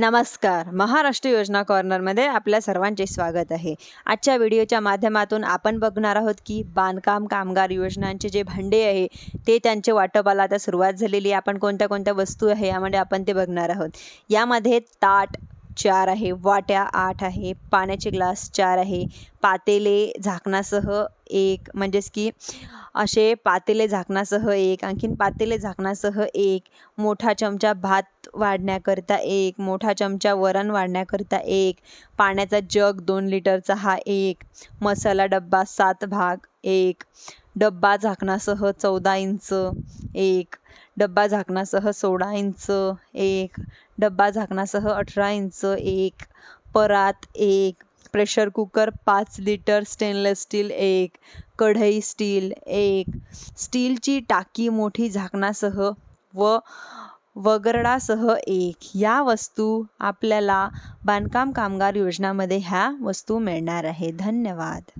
नमस्कार. महाराष्ट्र योजना कॉर्नरमध्ये आपल्या सर्वांचे स्वागत आहे. आजच्या व्हिडिओच्या माध्यमातून आपण बघणार आहोत की बांधकाम कामगार योजनांचे जे भांडे आहे ते त्यांचे वाटपाला आता सुरुवात झालेली आहे. आपण कोणत्या कोणत्या वस्तू आहे यामध्ये आपण ते बघणार आहोत. यामध्ये ताट चार आहे वाट्या आठ आहे पाण्याचे ग्लास चार आहे पातेले झाकणासह एक म्हणजेच की असे पातेले झाकणासह एक आणखीन पातेले झाकणासह एक मोठा चमचा भात वाढण्याकरता एक मोठा चमचा वरण वाढण्याकरता एक पाण्याचा जग दोन लिटरचा हा एक मसाला डब्बा सात भाग एक डब्बा झाकणासह चौदा इंच एक. डब्बा झाकणासह सोळा इंच एक. डब्बा झाकणासह अठरा इंच एक. परात एक. प्रेशर कुकर पाच लिटर स्टेनलेस स्टील एक. कढई स्टील एक. स्टीलची टाकी मोठी झाकणासह व वगरडासह एक. या वस्तू आपल्याला बांधकाम कामगार योजनामध्ये ह्या वस्तू मिळणार आहे. धन्यवाद.